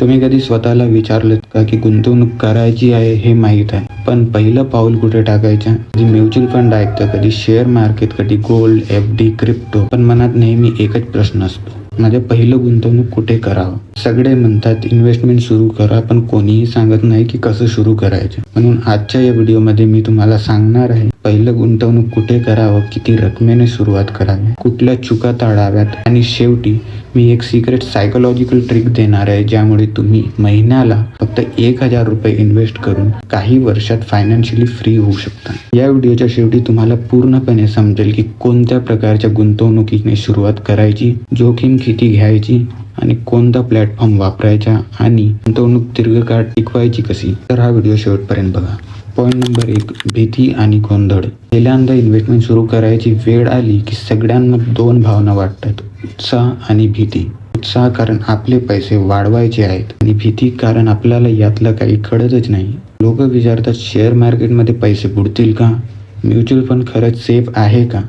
तुम्ही कधी स्वतःला विचारलं का की गुंतवणूक करायची आहे हे माहीत आहे? पण पहिलं पाऊल कुठे टाकायचं? कधी म्युच्युअल फंड ऐकतं कधी शेअर मार्केट कधी गोल्ड एफ डी क्रिप्टो. पण मनात नेहमी एकच प्रश्न असतो. माझं पहिलं गुंतवणूक कुठे करावं? सगळे म्हणतात इन्व्हेस्टमेंट सुरू करा पण कोणीही सांगत नाही की कसं सुरू करायचं. म्हणून आजच्या या व्हिडिओमध्ये मी तुम्हाला सांगणार आहे पहिलं गुंतवणूक कुठे करावं किती रकमेने सुरुवात करावी कुठल्या चुका टाळाव्यात आणि शेवटी मी एक सिक्रेट सायकोलॉजिकल ट्रिक देणार आहे ज्यामुळे तुम्ही महिन्याला फक्त एक हजार रुपये इन्व्हेस्ट करून काही वर्षात फायनान्शियली फ्री होऊ शकता. या व्हिडिओच्या शेवटी तुम्हाला पूर्णपणे समजेल की कोणत्या प्रकारच्या गुंतवणुकीने सुरुवात करायची जोखीम किती घ्यायची आणि कोणता प्लॅटफॉर्म वापरायचा आणि गुंतवणूक दीर्घकाळ टिकवायची कशी. तर हा व्हिडिओ शेवटपर्यंत बघा. पॉईंट नंबर एक भीती आणि गोंधळ. पहिल्यांदा इन्व्हेस्टमेंट सुरू करायची वेळ आली की सगळ्यांना दोन भावना वाटतात उत्साह आणि भीती. उत्साह कारण आपले पैसे वाढवायचे आहेत आणि भीती कारण आपल्याला यातलं काही कळतच नाही. लोक विचारतात शेअर मार्केटमध्ये पैसे बुडतील का? म्युच्युअल फंड खरंच सेफ आहे का?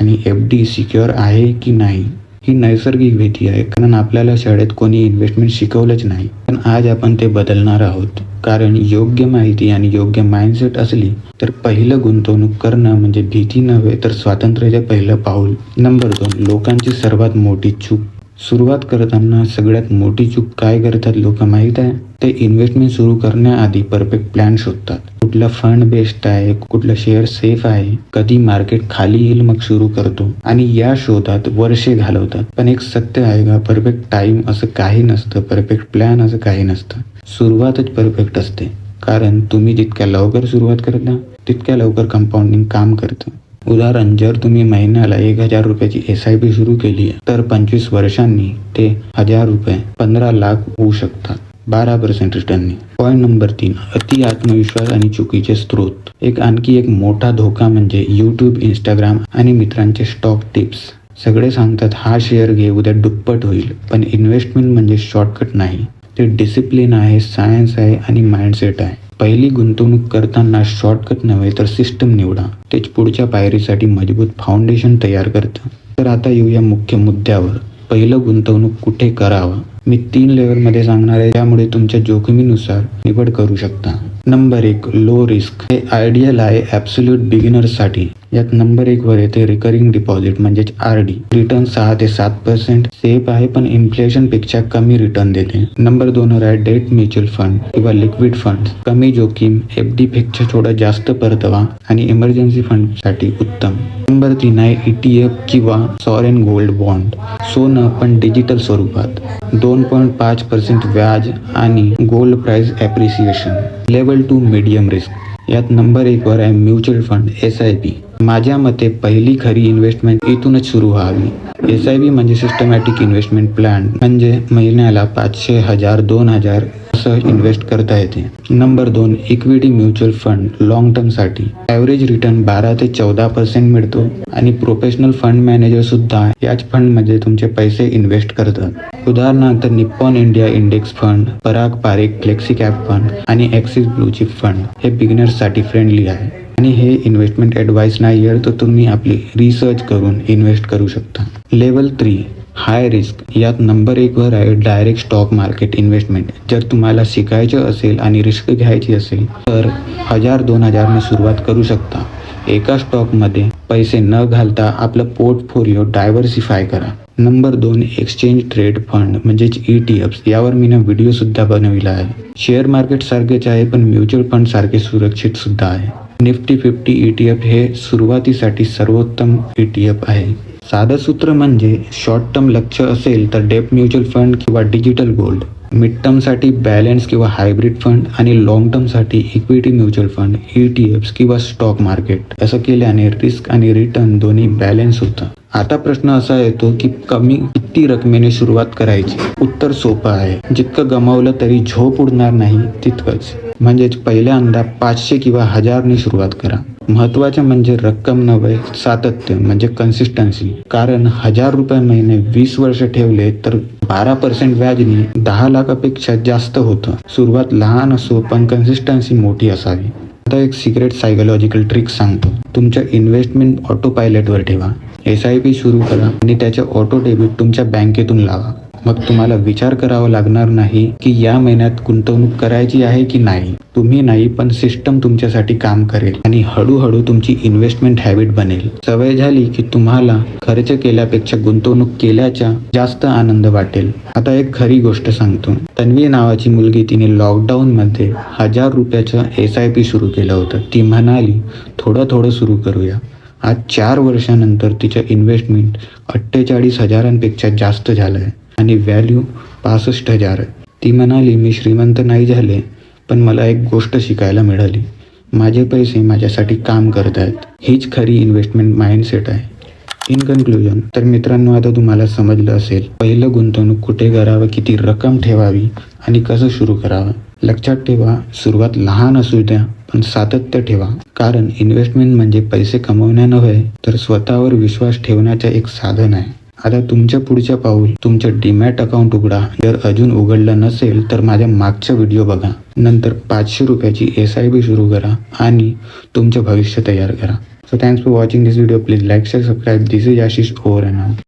आणि एफ डी सिक्युअर आहे की नाही? ही नैसर्गिक भीती आहे कारण आपल्याला शाळेत कोणी इन्व्हेस्टमेंट शिकवलंच नाही. पण आज आपण ते बदलणार आहोत. कारण योग्य माहिती आणि योग्य माइंडसेट असली तर पहिलं गुंतवणूक करणं म्हणजे भीती नव्हे तर स्वातंत्र्याचे पहिलं पाऊल. नंबर दोन लोकांची सर्वात मोठी चूक. सुरुवात करताना सगळ्यात मोठी चूक काय करतात लोक माहीत आहे? ते इन्व्हेस्टमेंट सुरू करण्याआधी परफेक्ट प्लॅन शोधतात. कुठला फंड बेस्ट आहे कुठला शेअर सेफ आहे कधी मार्केट खाली येईल मग सुरू करतो. आणि या शोधात वर्षे घालवतात. पण एक सत्य आहे का? परफेक्ट टाइम असं काही नसतं परफेक्ट प्लॅन असं काही नसतं. सुरुवातच परफेक्ट असते. कारण तुम्ही जितक्या लवकर सुरुवात करता तितक्या लवकर कंपाऊंडिंग काम करतं. उदाहरण जर तुम्ही महिन्याला एक हजार रुपयाची एस आय पी सुरू केली तर पंचवीस वर्षांनी ते हजार रुपये पंधरा लाख होऊ शकतात. बारा पर्सेंट रिटर्ननी पॉईंट नंबर तीन अति आत्मविश्वास आणि चुकीचे स्रोत. एक आणखी एक मोठा धोका म्हणजे यूट्यूब इंस्टाग्राम आणि मित्रांचे स्टॉक टिप्स सगळे सांगतात हा शेअर घे उद्या दुप्पट होईल. पण इन्व्हेस्टमेंट म्हणजे शॉर्टकट नाही. ते डिसिप्लिन आहे सायन्स आहे आणि माइंडसेट आहे. पहिली गुंतवणूक करताना शॉर्टकट नव्हे तर सिस्टम निवडा. तेच पुढच्या पायरीसाठी मजबूत फाउंडेशन तयार करतं. तर आता येऊया मुख्य मुद्द्यावर. पहिलं गुंतवणूक कुठे करावं? मी तीन लेवलमध्ये सांगणार आहे त्यामुळे तुमच्या जोखमीनुसार निवड करू शकता. नंबर एक लो रिस्क हे आयडियल आहे ॲब्सोल्यूट बिगिनर्ससाठी यात नंबर एक वर येते रिकरिंग डिपॉझिट म्हणजेच आर डी रिटर्न सहा ते सात पर्सेंट सेफ आहे पण इन्फ्लेशनपेक्षा कमी रिटर्न देते. नंबर दोन वर आहे डेट म्युच्युअल फंड किंवा लिक्विड फंड कमी जोखीम एफ डी पेक्षा थोडा जास्त परतवा आणि इमर्जन्सी फंडसाठी उत्तम. नंबर तीन आहे ई टी एफ किंवा सॉरेन गोल्ड बॉन्ड सोनं पण डिजिटल स्वरूपात. दोन पॉईंट पाच पर्सेंट व्याज आणि gold price appreciation level to medium risk यात नंबर एकवर आहे mutual fund S I P माझ्या मते पहिली खरी इन्व्हेस्टमेंट इथूनच सुरू व्हावी. एस आय पी म्हणजे सिस्टमॅटिक इन्व्हेस्टमेंट प्लॅन म्हणजे महिन्याला पाचशे हजार दोन हजार असं इन्व्हेस्ट करता येते. नंबर दोन इक्विटी म्युच्युअल फंड लॉंग टर्मसाठी ॲव्हरेज रिटर्न बारा ते चौदा पर्सेंट मिळतो आणि प्रोफेशनल फंड मॅनेजर सुद्धा याच फंडमध्ये तुमचे पैसे इन्व्हेस्ट करतात. उदाहरणार्थ Nippon India index fund Parag Parikh flexi cap fund आणि ॲक्सिस ब्लू चिप फंड हे बिगिनर्ससाठी फ्रेंडली आहे. आणि हे इन्व्हेस्टमेंट ॲडवाईस नाही आहे तर तुम्ही आपली रिसर्च करून इन्व्हेस्ट करू शकता. लेवल थ्री हाय रिस्क यात नंबर एकवर आहे डायरेक्ट स्टॉक मार्केट इन्व्हेस्टमेंट. जर तुम्हाला शिकायचं असेल आणि रिस्क घ्यायची असेल तर हजार दोन हजारने सुरुवात करू शकता. एका स्टॉकमध्ये पैसे न घालता आपलं पोर्टफोलिओ डायव्हर्सिफाय करा. नंबर दोन एक्सचेंज ट्रेड फंड म्हणजेच ई टी एफ यावर मी ना व्हिडिओसुद्धा बनविला आहे. शेअर मार्केट सारखेच आहे पण म्युच्युअल फंड सारखे सुरक्षित सुद्धा आहे. Nifty fifty E T F हे सुरुवातीसाठी सर्वोत्तम ई टी एफ आहे. साधं सूत्र म्हणजे शॉर्ट टर्म लक्ष असेल तर डेप म्युच्युअल फंड किंवा डिजिटल गोल्ड मिड टर्मसाठी बॅलन्स किंवा हायब्रिड फंड आणि लॉंग टर्मसाठी equity mutual fund E T F किंवा स्टॉक मार्केट असं केल्याने रिस्क आणि रिटर्न दोन्ही बॅलन्स होतं. आता प्रश्न असा येतो की कमी किती रकमेने सुरुवात करायची? उत्तर सोपं आहे. जितकं गमावलं तरी झोप उडणार नाही तितकंच. म्हणजेच पहिल्यांदा पाचशे किंवा हजारने सुरुवात करा. महत्त्वाचे म्हणजे रक्कम नव्हे सातत्य म्हणजे कन्सिस्टन्सी कारण हजार रुपये महिने वीस वर्ष ठेवले तर बारा पर्सेंट व्याजने दहा लाखापेक्षा जास्त होतं. सुरुवात लहान असो पण कन्सिस्टन्सी मोठी असावी. आता एक सिक्रेट सायकोलॉजिकल ट्रिक सांगतो. तुमच्या इन्व्हेस्टमेंट ऑटो पायलटवर ठेवा. एस आय पी सुरू करा आणि त्याचे ऑटो डेबिट तुमच्या बँकेतून लावा. मग तुम्हाला विचार करावा लागणार नाही की या महिन्यात गुंतवणूक करायची आहे की नाही. तुम्ही नाही पण सिस्टम तुमच्यासाठी काम करेल आणि हळूहळू तुमची इन्व्हेस्टमेंट हॅबिट बनेल. सवय झाली की तुम्हाला खर्च केल्यापेक्षा गुंतवणूक केल्याच्या जास्त आनंद वाटेल. आता एक खरी गोष्ट सांगतो. तन्वी नावाची मुलगी तिने लॉकडाऊन मध्ये हजार रुपयाचं एस आय पी सुरू केलं होतं. ती म्हणाली थोडं थोडं सुरू करूया. आज चार वर्षानंतर तिचं इन्व्हेस्टमेंट अठ्ठेचाळीस हजारांपेक्षा जास्त झालं आहे आणि व्हॅल्यू पासष्ट हजार आहे. ती म्हणाली मी श्रीमंत नाही झाले. पण मला एक गोष्ट शिकायला मिळाली. माझे पैसे माझ्यासाठी काम करत आहेत. हीच खरी इन्व्हेस्टमेंट माइंडसेट आहे. इन कन्क्लुजन तर मित्रांनो आता तुम्हाला समजलं असेल पहिलं गुंतवणूक कुठे करावं किती रक्कम ठेवावी आणि कसं सुरू करावं? लक्षात ठेवा सुरुवात लहान असू द्या पण सातत्य ठेवा. कारण इन्व्हेस्टमेंट म्हणजे पैसे कमवण्या नव्हे तर स्वतःवर विश्वास ठेवण्याचं एक साधन आहे. आता तुमच्या पुढच्या पाऊल तुमचं डीमॅट अकाउंट उघडा. जर अजून उघडलं नसेल तर माझ्या मागचा व्हिडिओ बघा. नंतर पाचशे रुपयाची एस आय बी सुरू करा आणि तुमचं भविष्य तयार करा. So thanks for watching this video please like share subscribe this is Ashish over and